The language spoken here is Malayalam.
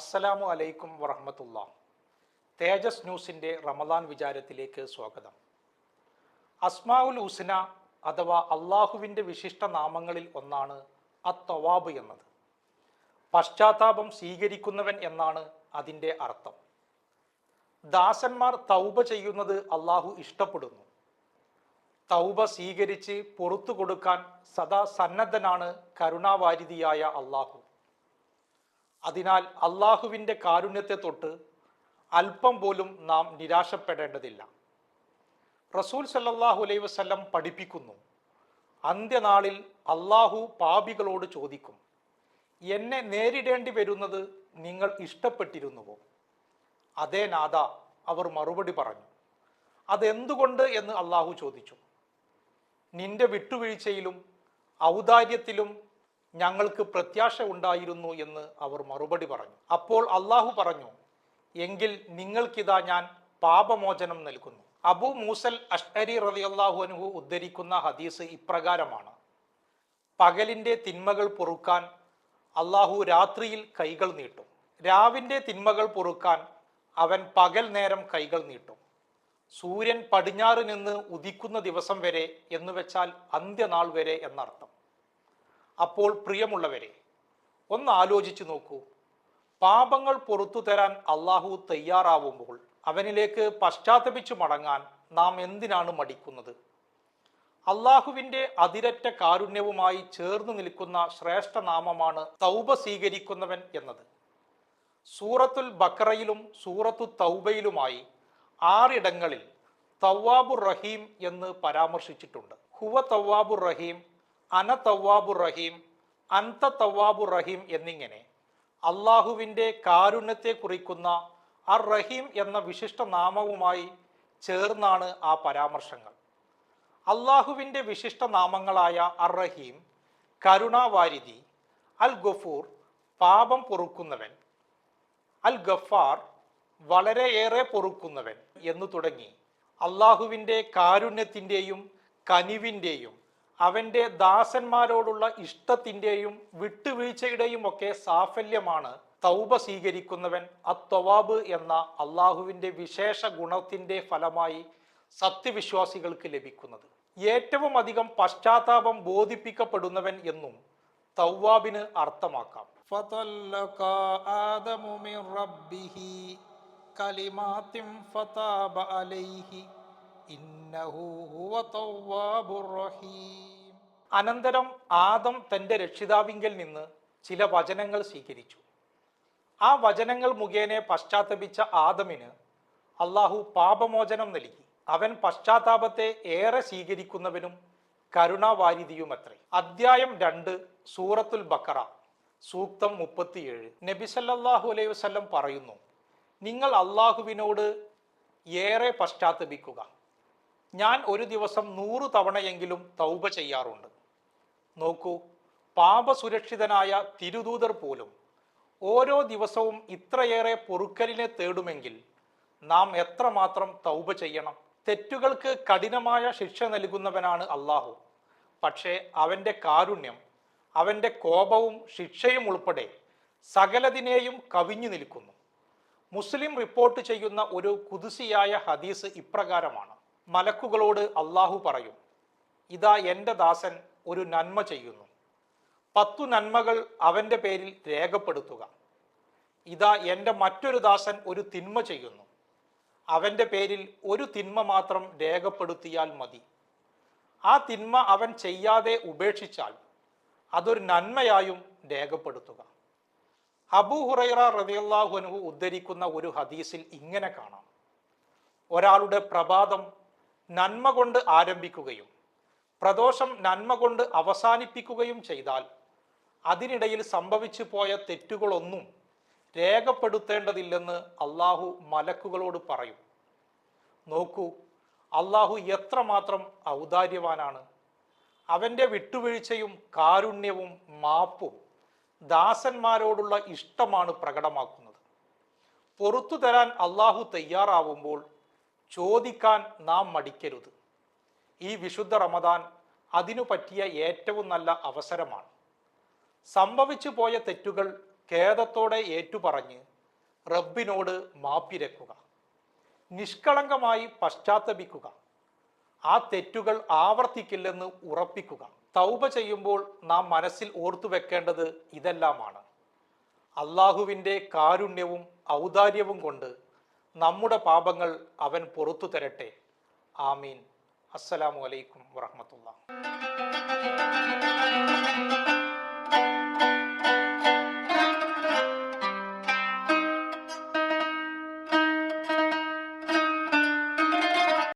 അസ്സലാമു അലൈക്കും വറഹമത്തുള്ള. തേജസ് ന്യൂസിന്റെ റമദാൻ വിചാരത്തിലേക്ക് സ്വാഗതം. അസ്മാഉൽ ഹുസ്ന അഥവാ അള്ളാഹുവിന്റെ വിശിഷ്ട നാമങ്ങളിൽ ഒന്നാണ് അത്തവാബ് എന്നത്. പശ്ചാത്താപം സ്വീകരിക്കുന്നവൻ എന്നാണ് അതിന്റെ അർത്ഥം. ദാസന്മാർ തൗബ ചെയ്യുന്നത് അള്ളാഹു ഇഷ്ടപ്പെടുന്നു. തൗബ സ്വീകരിച്ച് പുറത്തു കൊടുക്കാൻ സദാ സന്നദ്ധനാണ് കരുണാവാരിതിയായ അള്ളാഹു അതിനാൽ അള്ളാഹുവിന്റെ കാരുണ്യത്തെ തൊട്ട് അല്പം പോലും നാം നിരാശപ്പെടേണ്ടതില്ല. റസൂൽ സല്ലാഹു അലൈ വസ്ലം പഠിപ്പിക്കുന്നു അന്ത്യനാളിൽ അള്ളാഹു പാപികളോട് ചോദിക്കും എന്നെ നേരിടേണ്ടി വരുന്നത് നിങ്ങൾ ഇഷ്ടപ്പെട്ടിരുന്നുവോ? അതേ നാഥ അവർ മറുപടി പറഞ്ഞു. അതെന്തുകൊണ്ട്? എന്ന് അള്ളാഹു ചോദിച്ചു. നിന്റെ വിട്ടുവീഴ്ചയിലും ഔദാര്യത്തിലും ഞങ്ങൾക്ക് പ്രത്യാശ ഉണ്ടായിരുന്നു എന്ന് അവർ മറുപടി പറഞ്ഞു. അപ്പോൾ അള്ളാഹു പറഞ്ഞു എങ്കിൽ നിങ്ങൾക്കിതാ ഞാൻ പാപമോചനം നൽകുന്നു. അബു മൂസൽ അഷ്അരി റളിയല്ലാഹു അൻഹു ഉദ്ധരിക്കുന്ന ഹദീസ് ഇപ്രകാരമാണ്. പകലിന്റെ തിന്മകൾ പൊറുക്കാൻ അള്ളാഹു രാത്രിയിൽ കൈകൾ നീട്ടും. രാവിന്റെ തിന്മകൾ പൊറുക്കാൻ അവൻ പകൽ നേരം കൈകൾ നീട്ടും. സൂര്യൻ പടിഞ്ഞാറ് നിന്ന് ഉദിക്കുന്ന ദിവസം വരെ എന്ന് വെച്ചാൽ അന്ത്യനാൾ വരെ എന്നർത്ഥം. അപ്പോൾ പ്രിയമുള്ളവരെ ഒന്ന് ആലോചിച്ചു നോക്കൂ. പാപങ്ങൾ പുറത്തു തരാൻ അള്ളാഹു തയ്യാറാവുമ്പോൾ അവനിലേക്ക് പശ്ചാത്തപിച്ചു മടങ്ങാൻ നാം എന്തിനാണ് മടിക്കുന്നത്? അള്ളാഹുവിന്റെ അതിരറ്റ കാരുണ്യവുമായി ചേർന്ന് നിൽക്കുന്ന ശ്രേഷ്ഠ നാമമാണ് തൗബ സ്വീകരിക്കുന്നവൻ എന്നത്. സൂറത്തുൽ ബക്കറയിലും സൂറത്തു തൗബയിലുമായി ആറിടങ്ങളിൽ തവാബുർ റഹീം എന്ന് പരാമർശിച്ചിട്ടുണ്ട്. ഹുവ തവാബുർ റഹീം അന തവ്വാബു റഹീം അന്ത തവ്വാബു റഹീം എന്നിങ്ങനെ അള്ളാഹുവിന്റെ കാരുണ്യത്തെ കുറിക്കുന്ന അർ റഹീം എന്ന വിശിഷ്ട നാമവുമായി ചേർന്നാണ് ആ പരാമർശങ്ങൾ. അള്ളാഹുവിന്റെ വിശിഷ്ട നാമങ്ങളായ അർ റഹീം കരുണാവാരിധി അൽ ഗഫൂർ പാപം പൊറുക്കുന്നവൻ അൽ ഗഫാർ വളരെയേറെ പൊറുക്കുന്നവൻ എന്നു തുടങ്ങി അള്ളാഹുവിന്റെ കാരുണ്യത്തിന്റെയും കനിവിന്റെയും അവന്റെ ദാസന്മാരോടുള്ള ഇഷ്ടത്തിന്റെയും വിട്ടുവീഴ്ചയുടെയും ഒക്കെ സാഫല്യമാണ് തൗബ സ്വീകരിക്കുന്നവൻ അത്വവാബ് എന്ന അള്ളാഹുവിന്റെ വിശേഷ ഗുണത്തിന്റെ ഫലമായി സത്യവിശ്വാസികൾക്ക് ലഭിക്കുന്നത്. ഏറ്റവും അധികം പശ്ചാത്താപം ബോധിപ്പിക്കപ്പെടുന്നവൻ എന്നും തൗവാബിന് അർത്ഥമാക്കാം. കലിമാത്തിം ഫതാബ അലൈഹി അനന്തരം ആദം തന്റെ രക്ഷിതാവിങ്കിൽ നിന്ന് ചില വചനങ്ങൾ സ്വീകരിച്ചു. ആ വചനങ്ങൾ മുഖേന പശ്ചാത്തപിച്ച ആദമിന് അള്ളാഹു പാപമോചനം നൽകി. അവൻ പശ്ചാത്താപത്തെ ഏറെ സ്വീകരിക്കുന്നവനും കരുണാവാരിധിയുമത്രേ. അദ്ധ്യായം രണ്ട് സൂറത്തുൽ ബക്കറ സൂക്തം മുപ്പത്തിയേഴ്. നബിസല്ലാഹു അലൈഹി പറയുന്നു നിങ്ങൾ അള്ളാഹുവിനോട് ഏറെ പശ്ചാത്തപിക്കുക. ഞാൻ ഒരു ദിവസം നൂറ് തവണയെങ്കിലും തൗബ ചെയ്യാറുണ്ട്. നോക്കൂ പാപസുരക്ഷിതനായ തിരുദൂതർ പോലും ഓരോ ദിവസവും ഇത്രയേറെ പൊറുക്കലിനെ തേടുമെങ്കിൽ നാം എത്രമാത്രം തൗബ ചെയ്യണം? തെറ്റുകൾക്ക് കഠിനമായ ശിക്ഷ നൽകുന്നവനാണ് അള്ളാഹു പക്ഷേ അവന്റെ കാരുണ്യം അവന്റെ കോപവും ശിക്ഷയും ഉൾപ്പെടെ സകലതിനെയും കവിഞ്ഞു നിൽക്കുന്നു. മുസ്ലിം റിപ്പോർട്ട് ചെയ്യുന്ന ഒരു കുതിസിയായ ഹദീസ് ഇപ്രകാരമാണ്. മലക്കുകളോട് അള്ളാഹു പറയും ഇതാ എന്റെ ദാസൻ ഒരു നന്മ ചെയ്യുന്നു. പത്തു നന്മകൾ അവന്റെ പേരിൽ രേഖപ്പെടുത്തുക. ഇതാ എന്റെ മറ്റൊരു ദാസൻ ഒരു തിന്മ ചെയ്യുന്നു. അവന്റെ പേരിൽ ഒരു തിന്മ മാത്രം രേഖപ്പെടുത്തിയാൽ മതി. ആ തിന്മ അവൻ ചെയ്യാതെ ഉപേക്ഷിച്ചാൽ അതൊരു നന്മയായും രേഖപ്പെടുത്തുക. അബൂ ഹുറൈറ റളിയല്ലാഹു അൻഹു ഉദ്ധരിക്കുന്ന ഒരു ഹദീസിൽ ഇങ്ങനെ കാണാം. ഒരാളുടെ പ്രഭാതം നന്മ കൊണ്ട് ആരംഭിക്കുകയും പ്രദോഷം നന്മ കൊണ്ട് അവസാനിപ്പിക്കുകയും ചെയ്താൽ അതിനിടയിൽ സംഭവിച്ചു പോയ തെറ്റുകളൊന്നും രേഖപ്പെടുത്തേണ്ടതില്ലെന്ന് അള്ളാഹു മലക്കുകളോട് പറയും. നോക്കൂ അള്ളാഹു എത്രമാത്രം ഔദാര്യവാനാണ്. അവന്റെ വിട്ടുവീഴ്ചയും കാരുണ്യവും മാപ്പും ദാസന്മാരോടുള്ള ഇഷ്ടമാണ് പ്രകടമാക്കുന്നത്. പൊറത്തു തരാൻ അള്ളാഹു തയ്യാറാവുമ്പോൾ ചോദിക്കാൻ നാം മടിക്കരുത്. ഈ വിശുദ്ധ റമദാൻ അതിനു പറ്റിയ ഏറ്റവും നല്ല അവസരമാണ്. സംഭവിച്ചു പോയ തെറ്റുകൾ ഖേദത്തോടെ ഏറ്റുപറഞ്ഞ് റബ്ബിനോട് മാപ്പിരക്കുക നിഷ്കളങ്കമായി പശ്ചാത്തപിക്കുക. ആ തെറ്റുകൾ ആവർത്തിക്കില്ലെന്ന് ഉറപ്പിക്കുക. തൗബ ചെയ്യുമ്പോൾ നാം മനസ്സിൽ ഓർത്തു വെക്കേണ്ടത് ഇതെല്ലാമാണ്. അള്ളാഹുവിന്റെ കാരുണ്യവും ഔദാര്യവും കൊണ്ട് നമ്മുടെ പാപങ്ങൾ അവൻ പുറത്തു തരട്ടെ. ആമീൻ. അസ്സലാമു അലൈക്കും വറഹമത്തുള്ള